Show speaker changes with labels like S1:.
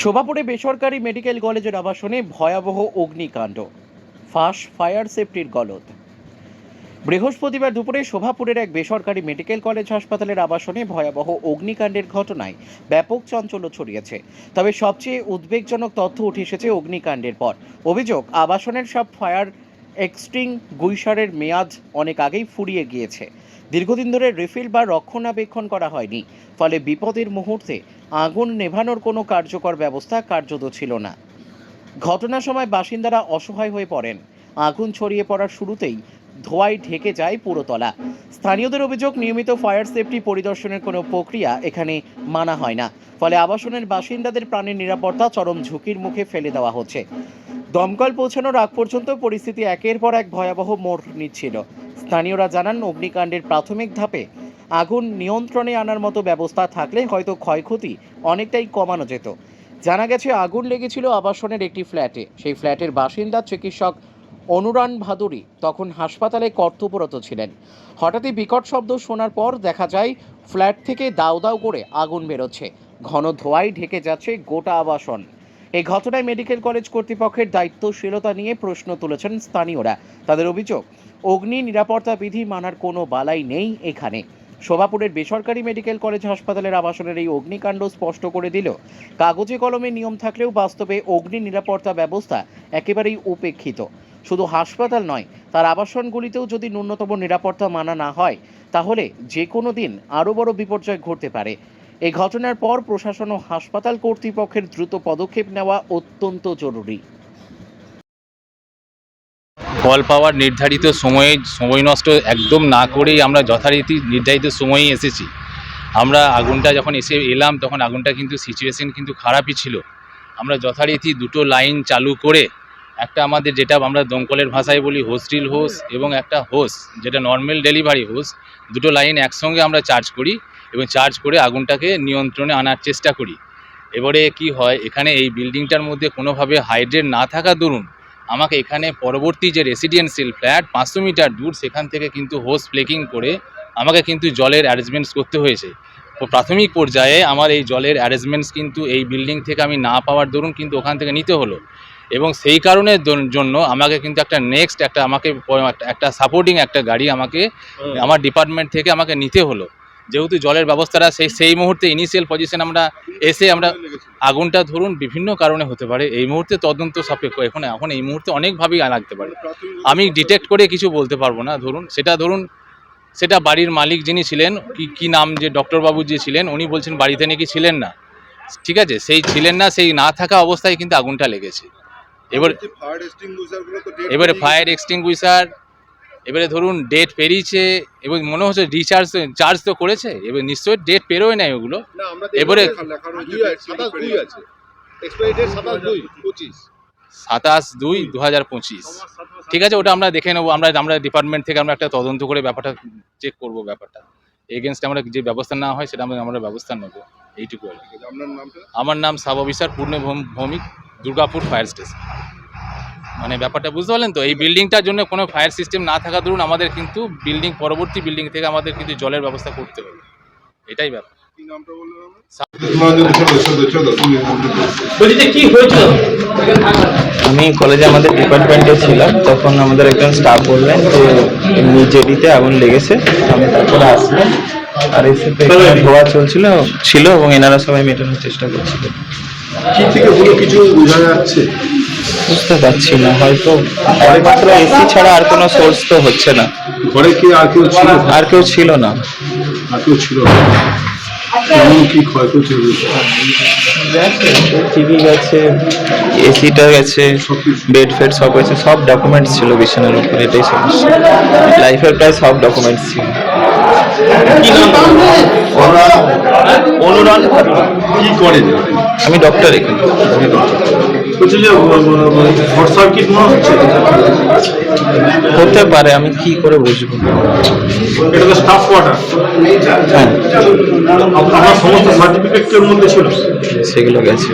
S1: শোভাপুরে বেসরকারি মেডিকেল কলেজের আবাসনে ভয়াবহ অগ্নিকাণ্ড। ফাঁস, ফায়ার সেফটির গলদ। বৃহস্পতিবার দুপুরে শোভাপুরের এক বেসরকারি মেডিকেল কলেজ হাসপাতালের আবাসনে ভয়াবহ অগ্নিকাণ্ডের ঘটনায় ব্যাপক চাঞ্চল্য ছড়িয়েছে। তবে সবচেয়ে উদ্বেগজনক তথ্য উঠে এসেছে অগ্নিকাণ্ডের পর। অভিযোগ, আবাসনের সব ফায়ার এক্সটিং গুইসারের মেয়াদ অনেক আগেই ফুরিয়ে গিয়েছে। দীর্ঘদিন ধরে রিফিল বা রক্ষণাবেক্ষণ করা হয়নি। ফলে বিপদের মুহূর্তে আগুন নেভানোর কোনো কার্যকর ব্যবস্থা কার্যত ছিল না। ঘটনার সময় বাসিন্দারা অসহায় হয়ে পড়েন। আগুন ছড়িয়ে পড়ার শুরুতেই ধোঁয়ায় ঢেকে যায় পুরোতলা। স্থানীয়দের অভিযোগ, নিয়মিত ফায়ার সেফটি পরিদর্শনের কোনো প্রক্রিয়া এখানে মানা হয় না। ফলে আবাসনের বাসিন্দাদের প্রাণের নিরাপত্তা চরম ঝুঁকির মুখে ফেলে দেওয়া হচ্ছে। দমকল পৌঁছানোর আগ পর্যন্ত পরিস্থিতি একের পর এক ভয়াবহ মোড় নিচ্ছিল। স্থানীয়রা জানান, অগ্নিকাণ্ডের প্রাথমিক ধাপে আগুন নিয়ন্ত্রণে আনার মতো ব্যবস্থা থাকলে হয়তো ক্ষয়ক্ষতি অনেকটাই কমানো যেত। জানা গেছে, আগুন লেগেছিল আবাসনের একটি ফ্ল্যাটে। সেই ফ্ল্যাটের বাসিন্দা চিকিৎসক অনুরান ভাদুরী তখন হাসপাতালে কর্তব্যরত ছিলেন। হঠাৎই বিকট শব্দ শোনার পর দেখা যায়, ফ্ল্যাট থেকে দাউ দাউ করে আগুন বেরোচ্ছে। ঘন ধোঁয়ায় ঢেকে যাচ্ছে গোটা আবাসন। এই ঘটনায় মেডিকেল কলেজ কর্তৃপক্ষের দায়িত্বশীলতা নিয়ে প্রশ্ন তুলেছেন স্থানীয়রা। তাদের অভিযোগ অগ্নি নিরাপত্তা বিধি মানার কোনো বালাই নেই এখানে। শোভাপুরের বেসরকারি মেডিকেল কলেজ হাসপাতালের আবাসনের এই অগ্নিকাণ্ড স্পষ্ট করে দিল। কাগজে কলমে নিয়ম থাকলেও বাস্তবে অগ্নি নিরাপত্তা ব্যবস্থা একেবারেই উপেক্ষিত। শুধু হাসপাতাল নয়, তার আবাসনগুলিতেও যদি ন্যূনতম নিরাপত্তা মানা না হয়, তাহলে যে কোনো দিন আরও বড় বিপর্যয় ঘটতে পারে। এই ঘটনার পর প্রশাসন ও হাসপাতাল কর্তৃপক্ষের দ্রুত পদক্ষেপ নেওয়া অত্যন্ত জরুরি।
S2: ফল পাওয়ার নির্ধারিত সময়ে সময় নষ্ট একদম না করেই আমরা যথারীতি নির্ধারিত সময়েই এসেছি। আমরা আগুনটা যখন এসে এলাম, তখন আগুনটা কিন্তু সিচুয়েশন কিন্তু খারাপই ছিল। আমরা যথারীতি দুটো লাইন চালু করে একটা আমাদের যেটা আমরা দমকলের ভাষায় বলি হোস্টিল হোস এবং একটা হোস যেটা নর্মাল ডেলিভারি হোস দুটো লাইন একসঙ্গে আমরা চার্জ করি এবং চার্জ করে আগুনটাকে নিয়ন্ত্রণে আনার চেষ্টা করি। এবারে কি হয়, এখানে এই বিল্ডিংটার মধ্যে কোনোভাবে হাইড্রেট না থাকা দরুন আমাকে এখানে পরবর্তী যে রেসিডেন্সিয়াল ফ্ল্যাট পাঁচশো মিটার দূর সেখান থেকে কিন্তু হোস প্লেকিং করে আমাকে কিন্তু জলের অ্যারেঞ্জমেন্টস করতে হয়েছে। তো প্রাথমিক পর্যায়ে আমার এই জলের অ্যারেঞ্জমেন্টস কিন্তু এই বিল্ডিং থেকে আমি না পাওয়ার দরুন কিন্তু ওখান থেকে নিতে হলো। এবং সেই কারণের জন্য আমাকে কিন্তু একটা নেক্সট একটা আমাকে একটা সাপোর্টিং একটা গাড়ি আমাকে আমার ডিপার্টমেন্ট থেকে আমাকে নিতে হলো। যেহেতু জলের ব্যবস্থাটা সেই সেই মুহূর্তে ইনিশিয়াল পজিশন আমরা এসে আমরা আগুনটা ধরুন বিভিন্ন কারণে হতে পারে। এই মুহূর্তে তদন্ত সাপেক্ষ। এখন এখন এই মুহূর্তে অনেকভাবেই লাগতে পারে। আমি ডিটেক্ট করে কিছু বলতে পারব না ধরুন সেটা ধরুন সেটা বাড়ির মালিক যিনি ছিলেন কি কি নাম যে ডক্টরবাবু যে ছিলেন উনি বলছেন বাড়িতে নাকি ছিলেন না। ঠিক আছে সেই ছিলেন না সেই না থাকা অবস্থায় কিন্তু আগুনটা লেগেছে। এবার এবারে ফায়ার এক্সটিংগুইশার এবারে ধরুন ডেট পেরিয়েছে এবং মনে হচ্ছে রিচার্জ চার্জ তো করেছে এবার নিশ্চয়ই ডেট পেরোয় নাই ওগুলো।
S3: না
S2: এবারে-
S3: সাতাশ দুই
S2: দু হাজার পঁচিশ। ঠিক আছে ওটা আমরা দেখে নেব। আমরা আমরা ডিপার্টমেন্ট থেকে আমরা একটা তদন্ত করে ব্যাপারটা চেক করব ব্যাপারটা। এগেনস্ট আমরা যে ব্যবস্থা নেওয়া হয় সেটা আমরা আমরা ব্যবস্থা নেব। এইটুকু আর কি। আমার নাম সাব অফিসার পূর্ণ ভৌম- ভৌমিক দুর্গাপুর ফায়ার স্টেশন মানে ব্যাপারটা বুঝতে পারলেন তো? এই বিল্ডিংটার জন্য কোনো ফায়ার সিস্টেম না থাকা ধরুন আমাদের কিন্তু বিল্ডিং পরবর্তী বিল্ডিং থেকে আমাদের কিন্তু জলের ব্যবস্থা করতে হবে। এটাই ব্যাপার।
S3: কি নামটা বললেন
S4: কি হয়েছিল?
S5: আমি কলেজে আমাদের ডিপার্টমেন্টে ছিলাম তখন আমাদের একজন স্টাফ বললেন যে এমনি জেডিতে আগুন লেগেছে। আমি তারপরে আসলাম। আর এসে ধোয়া চলছিল ছিল এবং এনারা সবাই মেটানোর চেষ্টা করছিল।
S3: কি থেকে কিছু বোঝা যাচ্ছে?
S5: বুঝতে পারছি না হয়তো একমাত্র এসি ছাড়া আর কোনো সোর্স তো হচ্ছে না।
S3: ঘরে কি আর কেউ ছিল?
S5: আর কেউ ছিল না।
S3: আর কেউ ছিল না। কেমন কি ক্ষয়ক্ষতি হয়েছে
S5: গেছে টিভি গেছে এসিটা গেছে বেড ফেড সব সব ডকুমেন্টস ছিল বিছানার উপরে এটাই সমস্যা। লাইফের প্রায় সব ডকুমেন্টস ছিল।
S3: কি করেন
S5: আমি ডক্টর এখানে হতে পারে আমি কি করে বুঝব?
S3: এটা তো স্টাফ কোয়ার্টার
S5: হ্যাঁ।
S3: আপনার সমস্ত সার্টিফিকেটের মধ্যে ছিল?
S5: সেগুলো গেছে।